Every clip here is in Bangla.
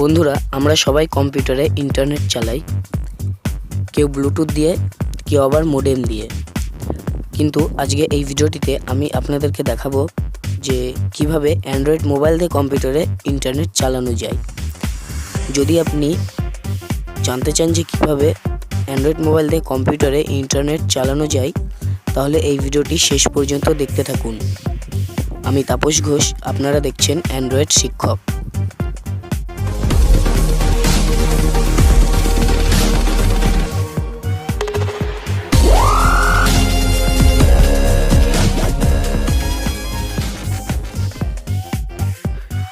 বন্ধুরা, আমরা সবাই কম্পিউটারে ইন্টারনেট চালাই, কেউ ব্লুটুথ দিয়ে, কেউ আবার মোডেম দিয়ে। কিন্তু আজকে এই ভিডিওটিতে আমি আপনাদেরকে দেখাবো যে কীভাবে অ্যান্ড্রয়েড মোবাইল দিয়ে কম্পিউটারে ইন্টারনেট চালানো যায়। যদি আপনি জানতে চান যে কীভাবে অ্যান্ড্রয়েড মোবাইল দিয়ে কম্পিউটারে ইন্টারনেট চালানো যায়, তাহলে এই ভিডিওটি শেষ পর্যন্ত দেখতে থাকুন। আমি তাপস ঘোষ, আপনারা দেখছেন অ্যান্ড্রয়েড শিক্ষক।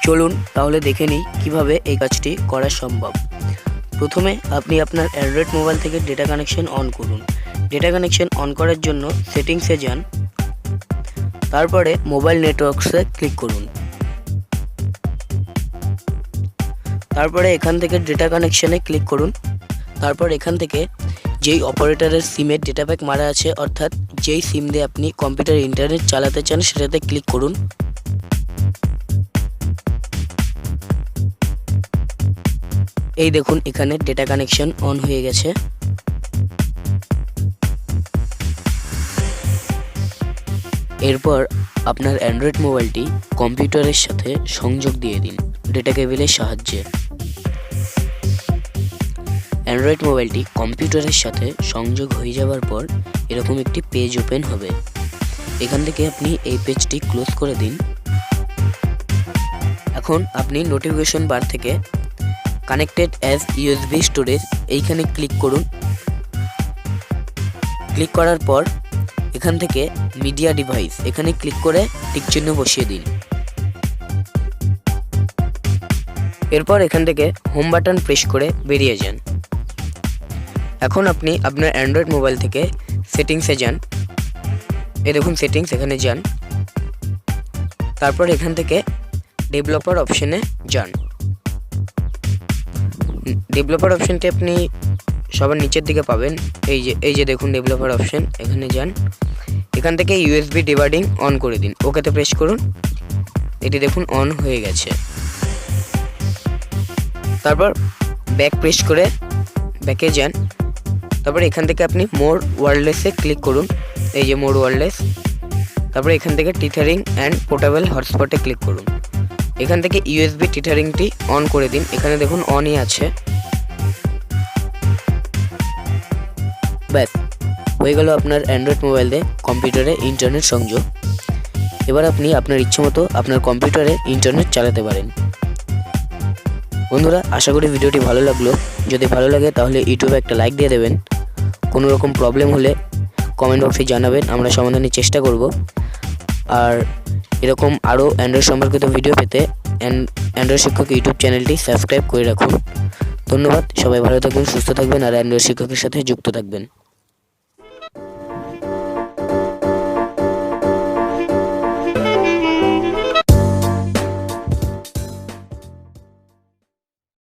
চলুন তাহলে দেখে নিই কীভাবে এই কাজটি করা সম্ভব। প্রথমে আপনি আপনার অ্যান্ড্রয়েড মোবাইল থেকে ডেটা কানেকশন অন করুন। ডেটা কানেকশন অন করার জন্য সেটিংসে যান। তারপরে মোবাইল নেটওয়ার্কসে ক্লিক করুন। তারপরে এখান থেকে ডেটা কানেকশনে ক্লিক করুন। তারপর এখান থেকে যেই অপারেটরের সিমের ডেটা প্যাক মারা আছে, অর্থাৎ যেই সিম দিয়ে আপনি কম্পিউটার ইন্টারনেট চালাতে চান, সেটাতে ক্লিক করুন। এই দেখুন, এখানে ডেটা কানেকশন অন হয়ে গেছে। এরপর আপনার অ্যান্ড্রয়েড মোবাইলটি কম্পিউটারের সাথে সংযোগ দিয়ে দিন ডেটা কেবিলের সাহায্যে। অ্যান্ড্রয়েড মোবাইলটি কম্পিউটারের সাথে সংযোগ হয়ে যাওয়ার পর এরকম একটি পেজ ওপেন হবে। এখান থেকে আপনি এই পেজটি ক্লোজ করে দিন। এখন আপনি নোটিফিকেশন বার থেকে কানেক্টেড অ্যাজ ইউএসবি স্টোরেজ এইখানে ক্লিক করুন। ক্লিক করার পর এখান থেকে মিডিয়া ডিভাইস এখানে ক্লিক করে টিকচিহ্ন বসিয়ে দিন। এরপর এখান থেকে হোম বাটন প্রেস করে বেরিয়ে যান। এখন আপনি আপনার অ্যান্ড্রয়েড মোবাইল থেকে সেটিংসে যান। এ দেখুন সেটিংস এখানে যান। তারপর এখান থেকে ডেভেলপার অপশনে যান। ডেভেলপার অপশনটি আপনি সবার নিচের দিকে পাবেন। এই যে এই যে দেখুন ডেভেলপার অপশন এখানে যান। এখান থেকে ইউএসবি ডিভাইডিং অন করে দিন। ওকেতে প্রেস করুন। এটি দেখুন অন হয়ে গেছে। তারপর ব্যাক প্রেস করে ব্যাকে যান। তারপর এখান থেকে আপনি মোর ওয়ারলেসে ক্লিক করুন। এই যে মোর ওয়ারলেস তারপর এখান থেকে টিথারিং অ্যান্ড পোর্টেবল হটস্পটে ক্লিক করুন। এখান থেকে ইউএসবি টিটারিংটি অন করে দিন। এখানে দেখুন অনই আছে। ব্যাস, হয়ে গেল আপনার অ্যান্ড্রয়েড মোবাইল কম্পিউটারে ইন্টারনেট সংযোগ। এবার আপনি আপনার ইচ্ছে মতো আপনার কম্পিউটারে ইন্টারনেট চালাতে পারেন। বন্ধুরা, আশা করি ভিডিওটি ভালো লাগল। যদি ভালো লাগে, তাহলে ইউটিউবে একটা লাইক দিয়ে দেবেন। কোনো রকম প্রবলেম হলে কমেন্ট বক্সে জানাবেন, আমরা সমাধানের চেষ্টা করব। আর এরকম আরও অ্যান্ড্রয়েড সম্পর্কিত ভিডিও পেতে অ্যান্ড্রয়েড শিক্ষক ইউটিউব চ্যানেলটি সাবস্ক্রাইব করে রাখুন। ধন্যবাদ, সবাই ভালো থাকবেন সুস্থ থাকবেন আর অ্যান্ড্রয়েড শিক্ষকের সাথে যুক্ত থাকবেন।